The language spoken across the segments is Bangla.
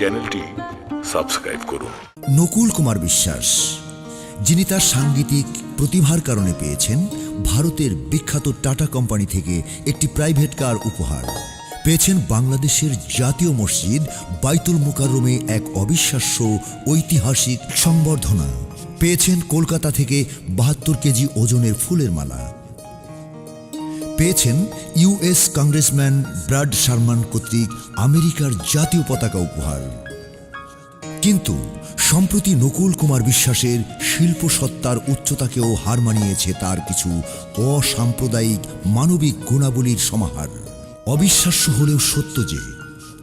চ্যানেলটি সাবস্ক্রাইব করুন। নকুল কুমার বিশ্বাস, যিনি তার সাংগীতিক প্রতিভার কারণে পেয়েছেন ভারতের বিখ্যাত টাটা কোম্পানি থেকে একটি প্রাইভেট কার উপহার। পেয়েছেন বাংলাদেশের জাতীয় মসজিদ বাইতুল মোকাররমে এক অবিশ্বাস্য ঐতিহাসিক সংবর্ধনা। পেয়েছেন কলকাতা থেকে বাহাত্তর কেজি ওজনের ফুলের মালা। পেয়েছেন ইউএস কংগ্রেসম্যান ব্রাড শার্মান কর্তৃক আমেরিকার জাতীয় পতাকা উপহার। কিন্তু সম্প্রতি নকুল কুমার বিশ্বাসের শিল্প সত্তার উচ্চতাকেও হার মানিয়েছে তার কিছু অসাম্প্রদায়িক মানবিক গুণাবলীর সমাহার। অবিশ্বাস্য হলেও সত্য যে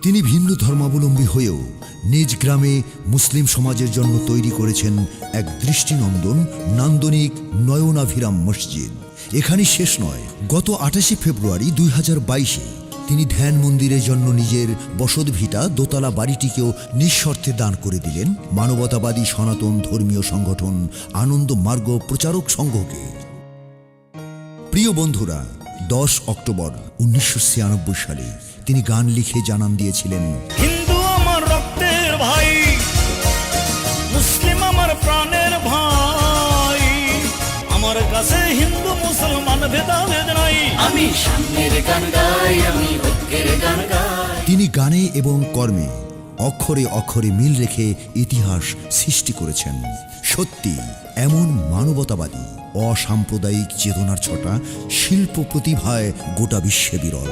তিনি ভিন্ন ধর্মাবলম্বী হয়েও নিজ গ্রামে মুসলিম সমাজের জন্য তৈরি করেছেন এক দৃষ্টিনন্দন নান্দনিক নয়নাভিরাম মসজিদ। এখানে শেষ নয়, গত আঠাশে ফেব্রুয়ারি দুই হাজার বাইশে তিনি ধ্যান মন্দিরের জন্য নিজের বসতভিটা, দোতলা বাড়িটিকেও নিঃশর্তে দান করে দিলেন মানবতাবাদী সনাতন ধর্মীয় সংগঠন আনন্দ মার্গ প্রচারক সংঘকে। প্রিয় বন্ধুরা, দশ অক্টোবর উনিশশো ছিয়ানব্বই সালে তিনি গান লিখে জানান দিয়েছিলেন। হিন্দু আমার রক্তের ভাই মুসলিম আমার প্রাণের ভাই। আমার কাছে হিন্দু মুসলমান ভেদাভেদ নাই। আমি সামনের গান গাই আমি ঐক্যের গান গাই। তিনি গানে এবং কর্মে অক্ষরে অক্ষরে মিল রেখে ইতিহাস সৃষ্টি করেছেন। সত্যি এমন মানবতাবাদী অসাম্প্রদায়িক চেতনার ছটা শিল্প প্রতিভায় গোটা বিশ্বে বিরল।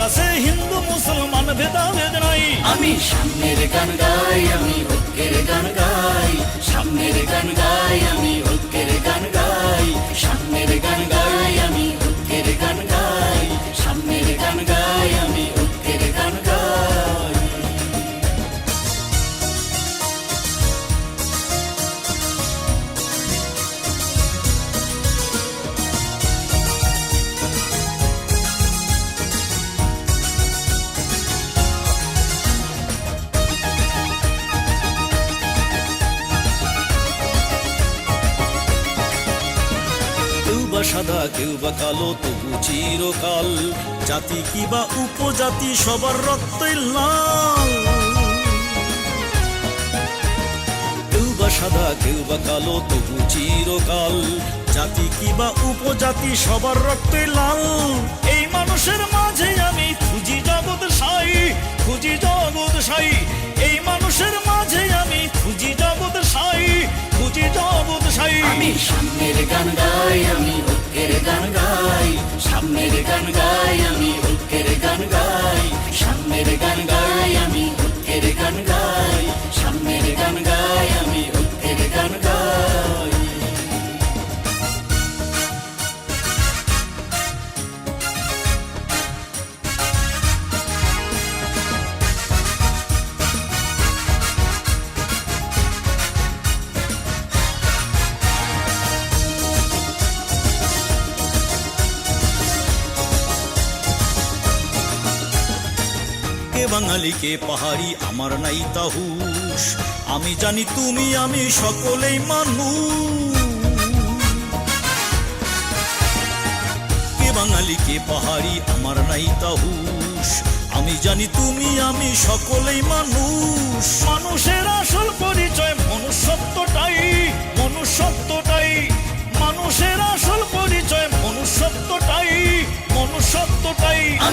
কাছে হিন্দু, মুসলমান ভেদাভেদ নাই। আমি সামনের গান গাই, আমি ঐক্যের গান গাই। সামনের গান গাই, আমি ঐক্যের সাদা, কেউ বা কালো, তবু চিরকাল। জাতি কি বা উপজাতি, সবার রক্তই লাল। কেউ বা সাদা, কেউ বা কালো, তবু চিরকাল। জাতি কি বা উপজাতি, সবার রক্তই লাল। এই মানুষের মাঝে আমি খুঁজি জগৎ সাই, খুঁজি জগৎ সাই। এই মানুষের মাঝে আমি খুঁজি জগৎ সাই, খুঁজি জগৎ সাই। আমি সামনের কে বাঙালি কে পাহাড়ি, আমার নাই তাহুস আমি জানি তুমি, আমি সকলেই মানুষ। কে বাঙালি কে পাহাড়ি, আমার নাই তাহুস আমি জানি তুমি, আমি সকলেই মানুষ। মানুষের আসল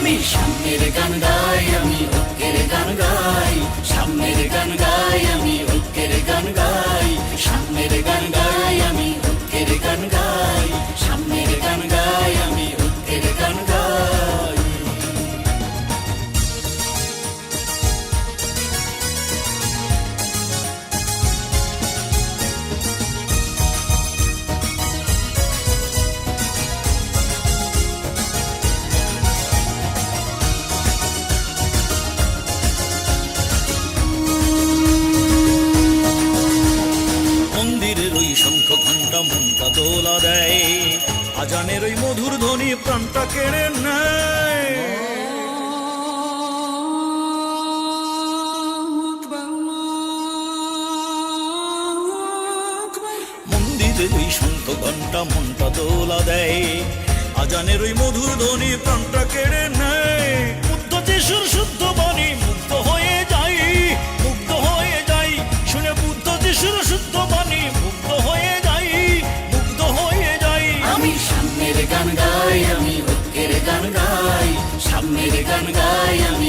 আমি সামনের গান গাই আমি। মনটা দোলা দেয়। আজানের ওই মধুর ধ্বনি প্রাণটা কেড়ে নেয়। মন্দিরের ওই শঙ্খ ঘণ্টা মনটা দোলা দেয়। আজানের ওই মধুর ধ্বনি প্রাণটা কেড়ে নেয়। সামনের গান গাই আমি ঐক্যের গান গাই সামনের গান গাই আমি